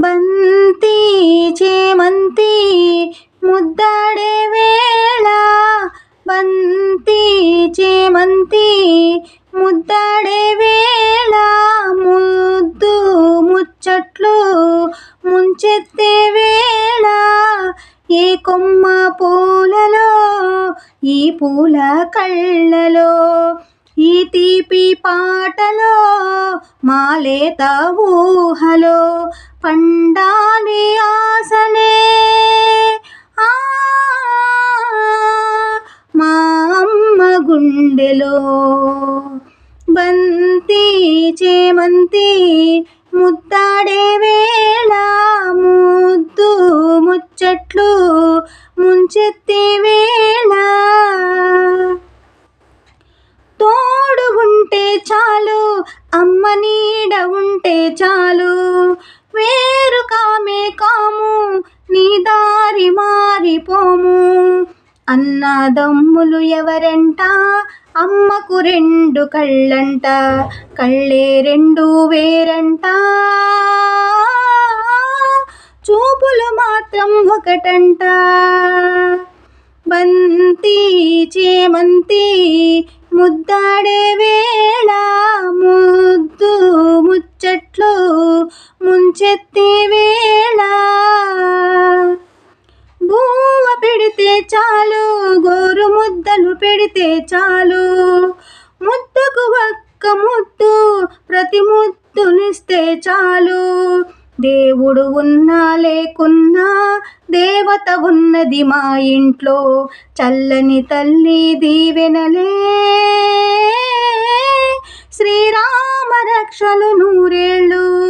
బంతి చేమంతి ముద్దాడే వేళ. బంతి చేమంతి ముద్దాడే వేళ. ముద్దు ముచ్చట్లు ముంచెత్తే వేళ. ఏ కొమ్మ పూలలో ఈ పూల కళ్ళలో ఈ తీపి పాటలో మాలేత ఊహలో. పండాలి ఆసనే ఆ మా అమ్మ గుండెలో బంతి చేమంతి ముద్దాడే వేళ ముద్దు ముచ్చట్లు ముంచెత్తే వేళ. తోడు ఉంటే చాలు అమ్మ నీడ ఉంటే చాలు వేరు కామే కాము నీ దారి మారిపోము. అన్నదమ్ములు ఎవరంట? అమ్మకు రెండు కళ్ళంట కళ్ళే రెండు వేరంట. చూపులు మాత్రం ఒకటంట. బంతి చేమంతి ముద్దాడే వేళ ముద్దు ముచ్చట్లు చాలు గోరు ముద్దలు పెడితే చాలు. ముద్దకు ఒక్క ముద్దు ప్రతి ముద్దునిస్తే చాలు. దేవుడు ఉన్నా లేకున్నా దేవత ఉన్నది మా ఇంట్లో. చల్లని తల్లి దీవెనలే. శ్రీరామ రక్షలు నూరేళ్ళు.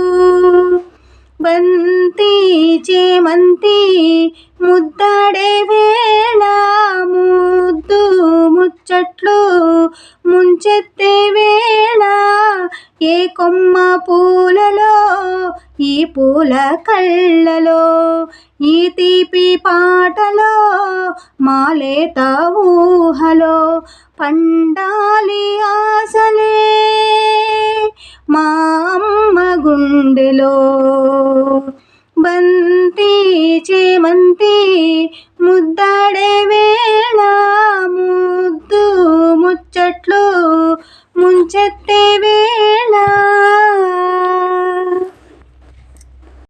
బంతి చేమంతి ముద్దాడేవే. చెత్తే వేళ ఏ కొమ్మ పూలలో ఈ పూల కళ్ళలో ఈ తీపి పాటలో మాలేత ఊహలో పండాలి ఆసలే మా అమ్మ గుండెలో. బంతి చేమంతి ముద్దాడే ముచ్చట్లు ముంచెత్తే వేళ